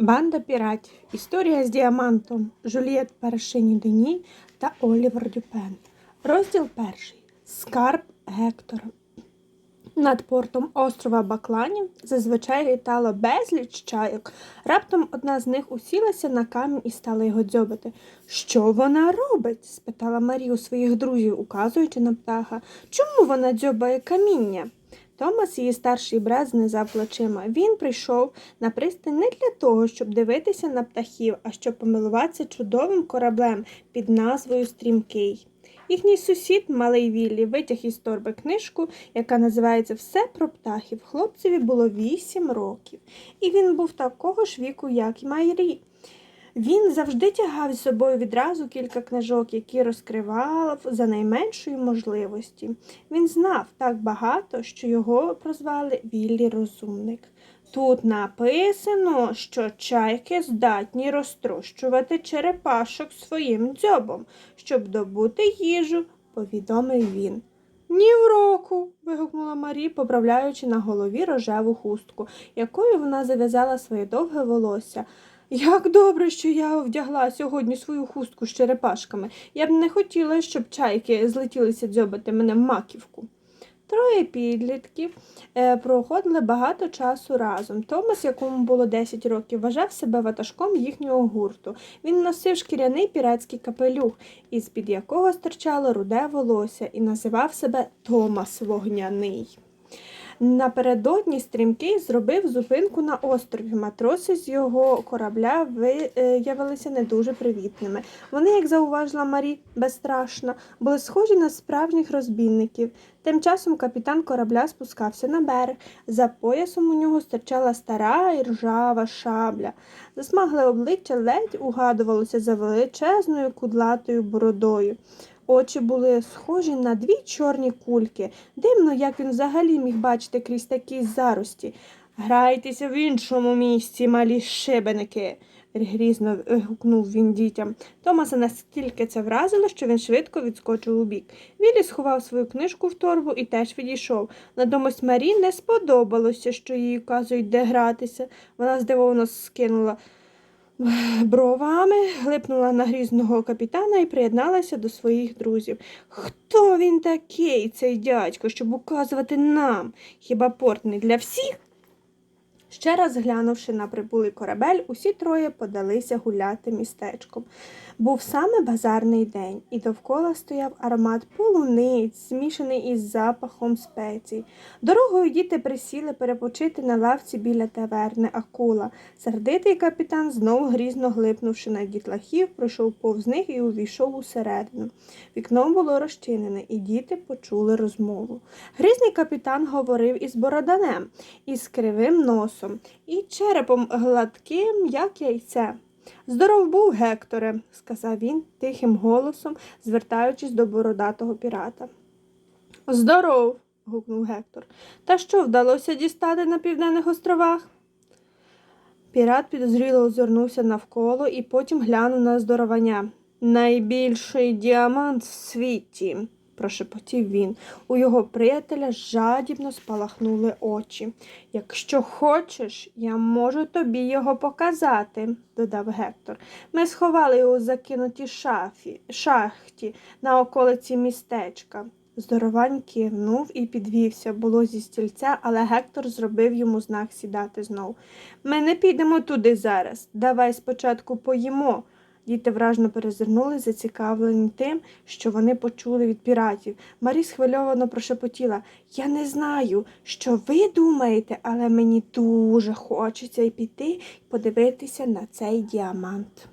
Банда піратів. Історія з діамантом. Жулієт Парашині Дені та Олівер Дюпен. Розділ перший. Скарб Гектора. Над портом острова Бакланів зазвичай літало безліч чайок. Раптом одна з них усілася на камінь і стала його дзьобати. Що вона робить? спитала Марі у своїх друзів, указуючи на птаха. Чому вона дзьобає каміння? Томас, її старший брат, знизав плечима. Він прийшов на пристань не для того, щоб дивитися на птахів, а щоб помилуватися чудовим кораблем під назвою Стрімкий. Їхній сусід, малий Віллі, витяг із торби книжку, яка називається Все про птахів. Хлопцеві було вісім років, і він був такого ж віку, як і Майрі. Він завжди тягав з собою відразу кілька книжок, які розкривав за найменшої можливості. Він знав так багато, що його прозвали Віллі Розумник. Тут написано, що чайки здатні розтрощувати черепашок своїм дзьобом, щоб добути їжу, повідомив він. Ні в року. вигукнула Марі, поправляючи на голові рожеву хустку, якою вона зав'язала своє довге волосся. Як добре, що я вдягла сьогодні свою хустку з черепашками. Я б не хотіла, щоб чайки злетілися дзьобати мене в маківку. Троє підлітків е, проходили багато часу разом. Томас, якому було 10 років, вважав себе ватажком їхнього гурту. Він носив шкіряний піратський капелюх, із під якого стирчало руде волосся, і називав себе Томас Вогняний. Напередодні стрімкий зробив зупинку на острові. Матроси з його корабля виявилися не дуже привітними. Вони, як зауважила Марі, безстрашна, були схожі на справжніх розбійників. Тим часом капітан корабля спускався на берег. За поясом у нього стирчала стара і ржава шабля. Засмагле обличчя ледь угадувалося за величезною кудлатою бородою. Очі були схожі на дві чорні кульки. Дивно, як він взагалі міг бачити крізь такі зарості. Грайтеся в іншому місці, малі шибеники, грізно гукнув він дітям. Томаса настільки це вразило, що він швидко відскочив у бік. Віллі сховав свою книжку в торбу і теж відійшов. Натомість Марі не сподобалося, що їй вказують, де гратися. Вона здивовано скинула бровами, глипнула на грізного капітана і приєдналася до своїх друзів. Хто він такий, цей дядько, щоб указувати нам? Хіба порт не для всіх? Ще раз глянувши на прибулий корабель, усі троє подалися гуляти містечком. Був саме базарний день, і довкола стояв аромат полуниць, змішаний із запахом спецій. Дорогою діти присіли перепочити на лавці біля таверни Акула. Сердитий капітан, знову грізно глипнувши на дітлахів, пройшов повз них і увійшов усередину. Вікно було розчинене, і діти почули розмову. Грізний капітан говорив із бороданем, із кривим носом, і черепом гладким, як яйце. Здоров був, Гекторе, сказав він тихим голосом, звертаючись до бородатого пірата. Здоров. гукнув Гектор. Та що вдалося дістати на південних островах? Пірат підозріло озирнувся навколо і потім глянув на здоровання. Найбільший діамант в світі, прошепотів він. У його приятеля жадібно спалахнули очі. Якщо хочеш, я можу тобі його показати, додав Гектор. Ми сховали його у закинутій шафі, шахті на околиці містечка. Здоровань кивнув і підвівся, було зі стільця, але Гектор зробив йому знак сідати знов. Ми не підемо туди зараз. Давай спочатку поїмо. Діти вражно перезирнули, зацікавлені тим, що вони почули від піратів. Марі схвильовано прошепотіла Я не знаю, що ви думаєте, але мені дуже хочеться й піти і подивитися на цей діамант.